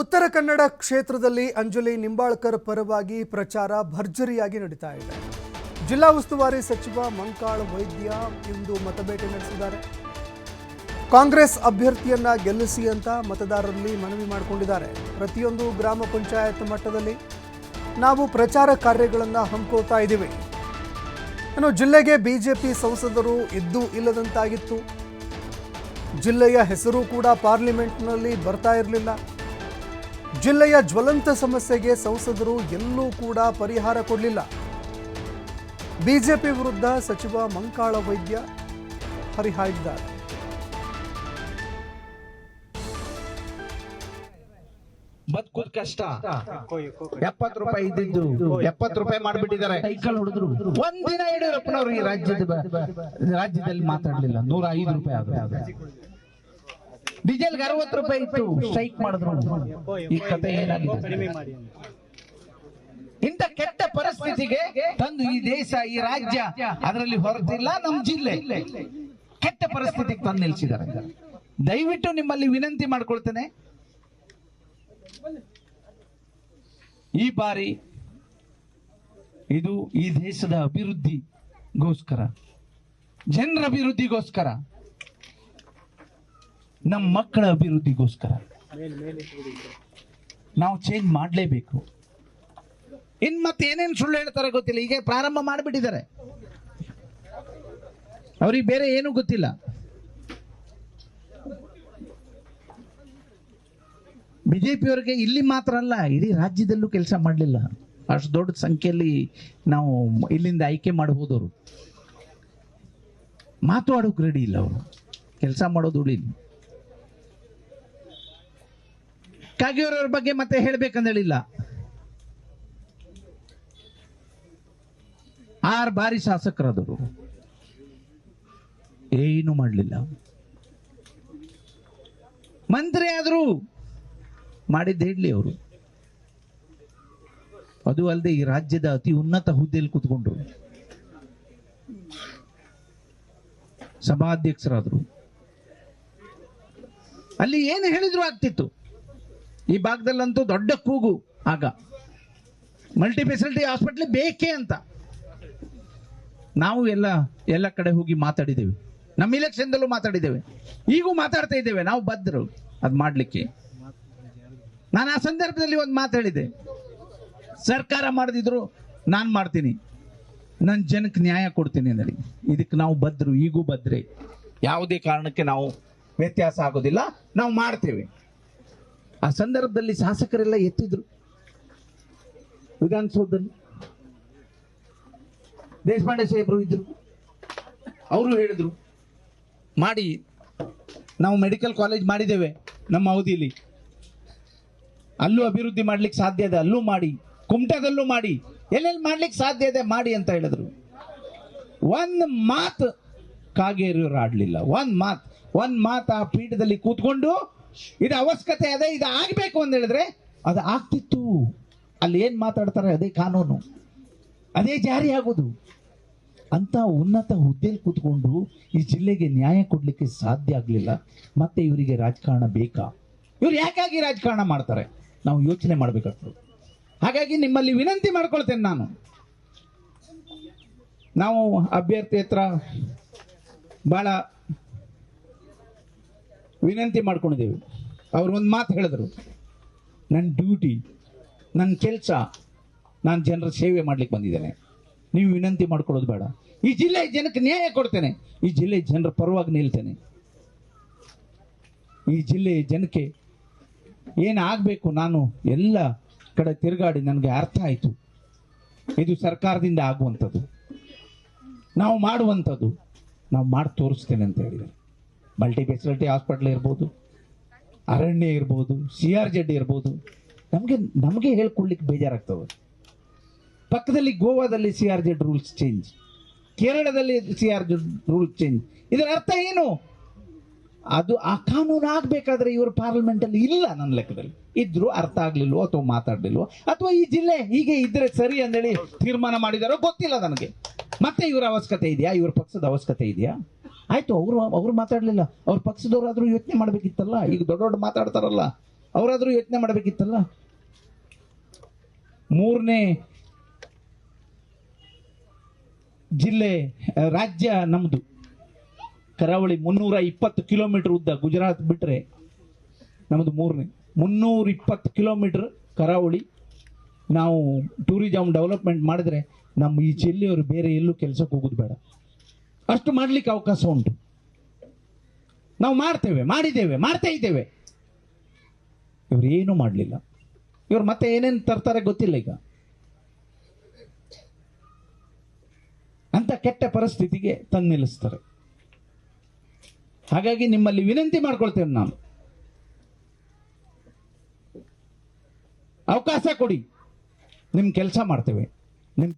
ಉತ್ತರ ಕನ್ನಡ ಕ್ಷೇತ್ರದಲ್ಲಿ ಅಂಜಲಿ ನಿಂಬಾಳ್ಕರ್ ಪರವಾಗಿ ಪ್ರಚಾರ ಭರ್ಜರಿಯಾಗಿ ನಡೀತಾ ಇದೆ. ಜಿಲ್ಲಾ ಉಸ್ತುವಾರಿ ಸಚಿವ ಮಂಕಾಳ್ ವೈದ್ಯ ಇಂದು ಮತಬೇಟೆ ನಡೆಸಿದ್ದಾರೆ. ಕಾಂಗ್ರೆಸ್ ಅಭ್ಯರ್ಥಿಯನ್ನ ಗೆಲ್ಲಿಸಿ ಅಂತ ಮತದಾರರಲ್ಲಿ ಮನವಿ ಮಾಡಿಕೊಂಡಿದ್ದಾರೆ. ಪ್ರತಿಯೊಂದು ಗ್ರಾಮ ಪಂಚಾಯತ್ ಮಟ್ಟದಲ್ಲಿ ನಾವು ಪ್ರಚಾರ ಕಾರ್ಯಗಳನ್ನು ಹಮ್ಮಿಕೊಳ್ತಾ ಇದ್ದೀವಿ. ಇನ್ನು ಜಿಲ್ಲೆಗೆ ಬಿಜೆಪಿ ಸಂಸದರು ಇದ್ದು ಇಲ್ಲದಂತಾಗಿತ್ತು. ಜಿಲ್ಲೆಯ ಹೆಸರು ಕೂಡ ಪಾರ್ಲಿಮೆಂಟ್ನಲ್ಲಿ ಬರ್ತಾ ಇರಲಿಲ್ಲ. ಜಿಲ್ಲೆಯ ಜ್ವಲಂತ ಸಮಸ್ಯೆಗೆ ಸಂಸದರು ಎಲ್ಲೂ ಕೂಡ ಪರಿಹಾರ ಕೊಡಲಿಲ್ಲ. ಬಿಜೆಪಿ ವಿರುದ್ಧ ಸಚಿವ ಮಂಕಾಳ ವೈದ್ಯ ಹರಿಹಾಯ್ದಿದ್ದಾರೆ. ಬದುಕುದ್ ಕಷ್ಟ. ಎಪ್ಪತ್ತು ರೂಪಾಯಿ ಇದ್ದಿದ್ದು ಎಪ್ಪತ್ತು ರೂಪಾಯಿ ಮಾಡ್ಬಿಟ್ಟಿದ್ದಾರೆ. ಸೈಕಲ್ ಹೊಡೆದ್ರು. ಒಂದಿನ ಯಡಿಯೂರಪ್ಪನವರು ಈ ರಾಜ್ಯದ ರಾಜ್ಯದಲ್ಲಿ ಮಾತಾಡ್ಲಿಲ್ಲ. ನೂರ ಐದು ರೂಪಾಯಿ ಆದ್ರೆ. ಡೀಸೆಲ್ ಅರವತ್ತು ರೂಪಾಯಿ ಇತ್ತು. ಸ್ಟ್ರೈಕ್ ಮಾಡಿದ್ರು. ಈ ಕತೆ ಏನಾಗಿದೆ? ಇಂಥ ಕೆಟ್ಟ ಪರಿಸ್ಥಿತಿಗೆ ತಂದು ಈ ದೇಶ ಈ ರಾಜ್ಯ ಅದರಲ್ಲಿ ಹೊರತಿಲ್ಲ ನಮ್ಮ ಜಿಲ್ಲೆ. ಕೆಟ್ಟ ಪರಿಸ್ಥಿತಿಗೆ ತಂದು ನಿಲ್ಸಿದ್ದಾರೆ ದಯವಿಟ್ಟು ನಿಮ್ಮಲ್ಲಿ ವಿನಂತಿ ಮಾಡ್ಕೊಳ್ತೇನೆ. ಈ ಬಾರಿ ಇದು ಈ ದೇಶದ ಅಭಿವೃದ್ಧಿಗೋಸ್ಕರ ಜನರ ಅಭಿವೃದ್ಧಿಗೋಸ್ಕರ ನಮ್ಮ ಮಕ್ಕಳ ಅಭಿವೃದ್ಧಿಗೋಸ್ಕರ. ನಾವು ಚೇಂಜ್ ಮಾಡಲೇಬೇಕು. ಇನ್ ಮತ್ತೆ ಏನೇನು ಸುಳ್ಳು ಹೇಳ್ತಾರೆ ಗೊತ್ತಿಲ್ಲ. ಈಗ ಪ್ರಾರಂಭ ಮಾಡಿಬಿಟ್ಟಿದ್ದಾರೆ. ಅವ್ರಿಗೆ ಬೇರೆ ಏನೂ ಗೊತ್ತಿಲ್ಲ. ಬಿಜೆಪಿಯವರಿಗೆ ಇಲ್ಲಿ ಮಾತ್ರ ಅಲ್ಲ ಇಡೀ ರಾಜ್ಯದಲ್ಲೂ ಕೆಲಸ ಮಾಡಲಿಲ್ಲ. ಅಷ್ಟು ದೊಡ್ಡ ಸಂಖ್ಯೆಯಲ್ಲಿ ನಾವು ಇಲ್ಲಿಂದ ಆಯ್ಕೆ ಮಾಡಬಹುದವರು ಮಾತು ಆಡೋಕೆ ರೆಡಿ ಇಲ್ಲ ಅವರು. ಕೆಲಸ ಮಾಡೋದು ಉಳಿಲಿ. ಕಾಗೇರವ್ರ ಬಗ್ಗೆ ಮತ್ತೆ ಹೇಳ್ಬೇಕಂದೇಳಿಲ್ಲ. ಆರು ಬಾರಿ ಶಾಸಕರಾದರು ಏನು ಮಾಡಲಿಲ್ಲ. ಮಂತ್ರಿ ಆದ್ರು ಮಾಡಿದ್ದು ಹೇಳಲಿ ಅವರು. ಅದು ಅಲ್ಲದೆ ಈ ರಾಜ್ಯದ ಅತಿ ಉನ್ನತ ಹುದ್ದೆಯಲ್ಲಿ ಕೂತ್ಕೊಂಡ್ರು. ಸಭಾಧ್ಯಕ್ಷರಾದ್ರು. ಅಲ್ಲಿ ಏನು ಹೇಳಿದ್ರು ಆಗ್ತಿತ್ತು. ಈ ಭಾಗದಲ್ಲಂತೂ ದೊಡ್ಡ ಕೂಗು ಆಗ. ಮಲ್ಟಿ ಫೆಸಿಲಿಟಿ ಹಾಸ್ಪಿಟ್ಲ್ ಬೇಕೇ ಅಂತ. ನಾವು ಎಲ್ಲ ಎಲ್ಲ ಕಡೆ ಹೋಗಿ ಮಾತಾಡಿದ್ದೇವೆ. ನಮ್ಮ ಇಲೆಕ್ಷನ್ದಲ್ಲೂ ಮಾತಾಡಿದ್ದೇವೆ. ಈಗೂ ಮಾತಾಡ್ತಾ ಇದ್ದೇವೆ. ನಾವು ಬದ್ರು ಅದು ಮಾಡಲಿಕ್ಕೆ. ನಾನು ಆ ಸಂದರ್ಭದಲ್ಲಿ ಒಂದು ಮಾತು ಹೇಳಿದೆ. ಸರ್ಕಾರ ಮಾಡದಿದ್ರು ನಾನು ಮಾಡ್ತೀನಿ. ನನ್ನ ಜನಕ್ಕೆ ನ್ಯಾಯ ಕೊಡ್ತೀನಿ ಅಂದರೆ. ಇದಕ್ಕೆ ನಾವು ಬದ್ರು ಈಗೂ ಬದ್ರೆ ಯಾವುದೇ ಕಾರಣಕ್ಕೆ ನಾವು ವ್ಯತ್ಯಾಸ ಆಗೋದಿಲ್ಲ. ನಾವು ಮಾಡ್ತೇವೆ. ಆ ಸಂದರ್ಭದಲ್ಲಿ ಶಾಸಕರೆಲ್ಲ ಎತ್ತಿದ್ರು ವಿಧಾನಸೌಧದಲ್ಲಿ. ದೇಶಪಾಂಡೆ ಸಾಹೇಬರು ಇದ್ರು. ಅವರು ಹೇಳಿದ್ರು, ಮಾಡಿ, ನಾವು ಮೆಡಿಕಲ್ ಕಾಲೇಜ್ ಮಾಡಿದ್ದೇವೆ ನಮ್ಮ ಅವಧಿಯಲ್ಲಿ. ಅಲ್ಲೂ ಅಭಿವೃದ್ಧಿ ಮಾಡ್ಲಿಕ್ಕೆ ಸಾಧ್ಯ ಇದೆ, ಅಲ್ಲೂ ಮಾಡಿ. ಕುಮಟಾದಲ್ಲೂ ಮಾಡಿ. ಎಲ್ಲೆಲ್ಲಿ ಮಾಡ್ಲಿಕ್ಕೆ ಸಾಧ್ಯ ಇದೆ, ಮಾಡಿ ಅಂತ ಹೇಳಿದ್ರು. ಒಂದ್ ಮಾತು ಕಾಗೇರಿಯವರು ಆಡ್ಲಿಲ್ಲ. ಒಂದ್ ಮಾತ್, ಒಂದ್ ಮಾತು ಆ ಪೀಠದಲ್ಲಿ ಕೂತ್ಕೊಂಡು ಇದು ಅವಶ್ಯಕತೆ ಅದೇ, ಇದು ಆಗಬೇಕು ಅಂತ ಹೇಳಿದ್ರೆ ಅದು ಆಗ್ತಿತ್ತು. ಅಲ್ಲಿ ಏನು ಮಾತಾಡ್ತಾರೆ? ಅದೇ ಕಾನೂನು. ಅದೇ ಜಾರಿ ಆಗೋದು. ಅಂತ ಉನ್ನತ ಹುದ್ದೆಯಲ್ಲಿ ಕೂತ್ಕೊಂಡು ಈ ಜಿಲ್ಲೆಗೆ ನ್ಯಾಯ ಕೊಡಲಿಕ್ಕೆ ಸಾಧ್ಯ ಆಗಲಿಲ್ಲ. ಮತ್ತೆ ಇವರಿಗೆ ರಾಜಕಾರಣ ಬೇಕಾ? ಇವ್ರು ಯಾಕಾಗಿ ರಾಜಕಾರಣ ಮಾಡ್ತಾರೆ? ನಾವು ಯೋಚನೆ ಮಾಡಬೇಕಾಗ್ತದೆ. ಹಾಗಾಗಿ ನಿಮ್ಮಲ್ಲಿ ವಿನಂತಿ ಮಾಡ್ಕೊಳ್ತೇನೆ ನಾನು. ನಾವು ಅಭ್ಯರ್ಥಿ ಹತ್ರ ಬಹಳ ವಿನಂತಿ ಮಾಡ್ಕೊಂಡಿದ್ದೇವೆ. ಅವ್ರು ಒಂದು ಮಾತು ಹೇಳಿದ್ರು. ನನ್ನ ಡ್ಯೂಟಿ ನನ್ನ ಕೆಲಸ, ನಾನು ಜನರ ಸೇವೆ ಮಾಡ್ಲಿಕ್ಕೆ ಬಂದಿದ್ದೇನೆ. ನೀವು ವಿನಂತಿ ಮಾಡ್ಕೊಳ್ಳೋದು ಬೇಡ. ಈ ಜಿಲ್ಲೆ ಜನಕ್ಕೆ ನ್ಯಾಯ ಕೊಡ್ತೇನೆ. ಈ ಜಿಲ್ಲೆ ಜನರ ಪರವಾಗಿ ನಿಲ್ತೇನೆ. ಈ ಜಿಲ್ಲೆಯ ಜನಕ್ಕೆ ಏನು ಆಗಬೇಕು ನಾನು ಎಲ್ಲ ಕಡೆ ತಿರುಗಾಡಿ ನನಗೆ ಅರ್ಥ ಆಯಿತು. ಇದು ಸರ್ಕಾರದಿಂದ ಆಗುವಂಥದ್ದು. ನಾವು ಮಾಡುವಂಥದ್ದು. ನಾವು ಮಾಡಿ ತೋರಿಸ್ತೇನೆ ಅಂತ ಹೇಳಿದ್ದಾರೆ. ಮಲ್ಟಿ ಫೆಸಿಲಿಟಿ ಹಾಸ್ಪಿಟ್ಲ್ ಇರ್ಬೋದು, ಅರಣ್ಯ ಇರ್ಬೋದು, ಸಿ ಆರ್ ಜೆಡ್ ಇರ್ಬೋದು. ನಮಗೆ ನಮಗೆ ಹೇಳ್ಕೊಡ್ಲಿಕ್ಕೆ ಬೇಜಾರಾಗ್ತದೆ. ಪಕ್ಕದಲ್ಲಿ ಗೋವಾದಲ್ಲಿ C R Z rules change, ಕೇರಳದಲ್ಲಿ C R Z rules change. ಇದರ ಅರ್ಥ ಏನು? ಅದು ಆ ಕಾನೂನು ಆಗಬೇಕಾದ್ರೆ ಇವರು ಪಾರ್ಲಿಮೆಂಟಲ್ಲಿ ಇಲ್ಲ ನನ್ನ ಲೆಕ್ಕದಲ್ಲಿ. ಇದ್ರು ಅರ್ಥ ಆಗಲಿಲ್ವೋ ಅಥವಾ ಮಾತಾಡಲಿಲ್ವೋ? ಅಥವಾ ಈ ಜಿಲ್ಲೆ ಹೀಗೆ ಇದ್ರೆ ಸರಿ ಅಂದೇಳಿ ತೀರ್ಮಾನ ಮಾಡಿದಾರೋ ಗೊತ್ತಿಲ್ಲ ನನಗೆ. ಮತ್ತೆ ಇವರ ಅವಶ್ಯಕತೆ ಇದೆಯಾ? ಇವ್ರ ಪಕ್ಷದ ಅವಶ್ಯಕತೆ ಇದೆಯಾ? ಆಯ್ತು, ಅವರು ಅವರು ಮಾತಾಡಲಿಲ್ಲ. ಅವ್ರ ಪಕ್ಷದವರಾದರೂ ಯೋಚನೆ ಮಾಡ್ಬೇಕಿತ್ತಲ್ಲ? ಈಗ ದೊಡ್ಡ ದೊಡ್ಡ ಮಾತಾಡ್ತಾರಲ್ಲ. ಅವರಾದರೂ ಯೋಚನೆ ಮಾಡಬೇಕಿತ್ತಲ್ಲ? ಮೂರನೇ ಜಿಲ್ಲೆ ರಾಜ್ಯ ನಮ್ಮದು ಕರಾವಳಿ ಮುನ್ನೂರ ಇಪ್ಪತ್ತು ಕಿಲೋಮೀಟರ್ ಉದ್ದ ಗುಜರಾತ್ ಬಿಟ್ಟರೆ ನಮ್ಮದು ಮೂರನೇ. ಮುನ್ನೂರ ಇಪ್ಪತ್ತು ಕಿಲೋಮೀಟರ್ ಕರಾವಳಿ. ನಾವು ಟೂರಿಸಂ ಡೆವಲಪ್ಮೆಂಟ್ ಮಾಡಿದ್ರೆ ನಮ್ಮ ಈ ಜಿಲ್ಲೆಯವರು ಬೇರೆ ಎಲ್ಲೂ ಕೆಲಸಕ್ಕೆ ಹೋಗೋದು ಬೇಡ. ಅಷ್ಟು ಮಾಡಲಿಕ್ಕೆ ಅವಕಾಶ ಉಂಟು. ನಾವು ಮಾಡ್ತೇವೆ, ಮಾಡಿದ್ದೇವೆ, ಮಾಡ್ತಾ ಇದ್ದೇವೆ. ಇವ್ರು ಏನೂ ಮಾಡಲಿಲ್ಲ. ಇವ್ರು ಮತ್ತೆ ಏನೇನು ತರ್ತಾರೆ ಗೊತ್ತಿಲ್ಲ ಈಗ. ಅಂತ ಕೆಟ್ಟ ಪರಿಸ್ಥಿತಿಗೆ ತಂದು ನಿಲ್ಲಿಸ್ತಾರೆ ಹಾಗಾಗಿ ನಿಮ್ಮಲ್ಲಿ ವಿನಂತಿ ಮಾಡ್ಕೊಳ್ತೇವೆ ನಾನು. ಅವಕಾಶ ಕೊಡಿ. ನಿಮ್ಮ ಕೆಲಸ ಮಾಡ್ತೇವೆ. ನಿಮ್ಮ